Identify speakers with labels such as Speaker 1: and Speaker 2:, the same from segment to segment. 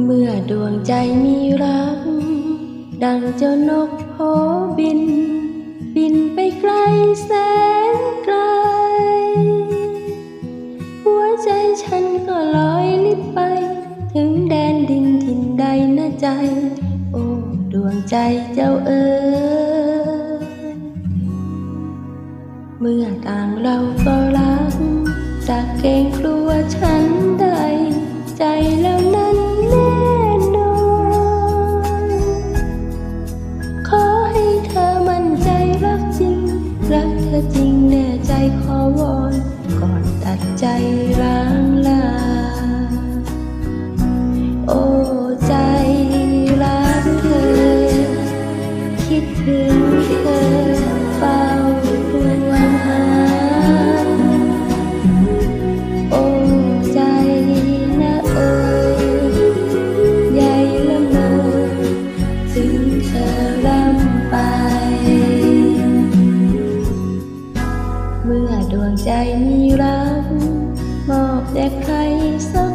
Speaker 1: เมื่อดวงใจมีรัก ดังเจ้านกโหบิน บินไปไกลแสนไกล หัวใจฉันก็ลอยลิบไป ถึงแดนดินถิ่นใดนะใจ โอ้ดวงใจเจ้าเอ๋ยเมื่อต่างเราก็รัก แน่ใจขอวอนก่อนตัดใจร้างลา โอ้ใจรักเธอ คิดถึง มีรักมอบแต่ใครสัก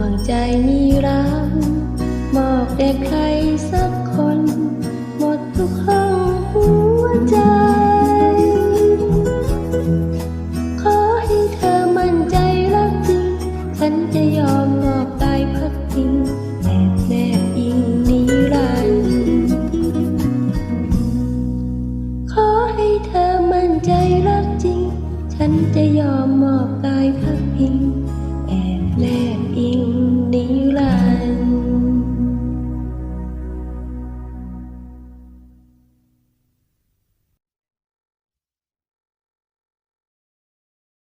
Speaker 1: วงใจมีรักมอบแด่ใครสักคน หมดทุกห้องหัวใจ ขอให้เธอมั่นใจรักจริง ฉันจะยอมมอบกายพักพิงแอบแนบอิงนิรันดร์ขอให้เธอมั่นใจรักจริง ฉันจะยอมมอบกายพัก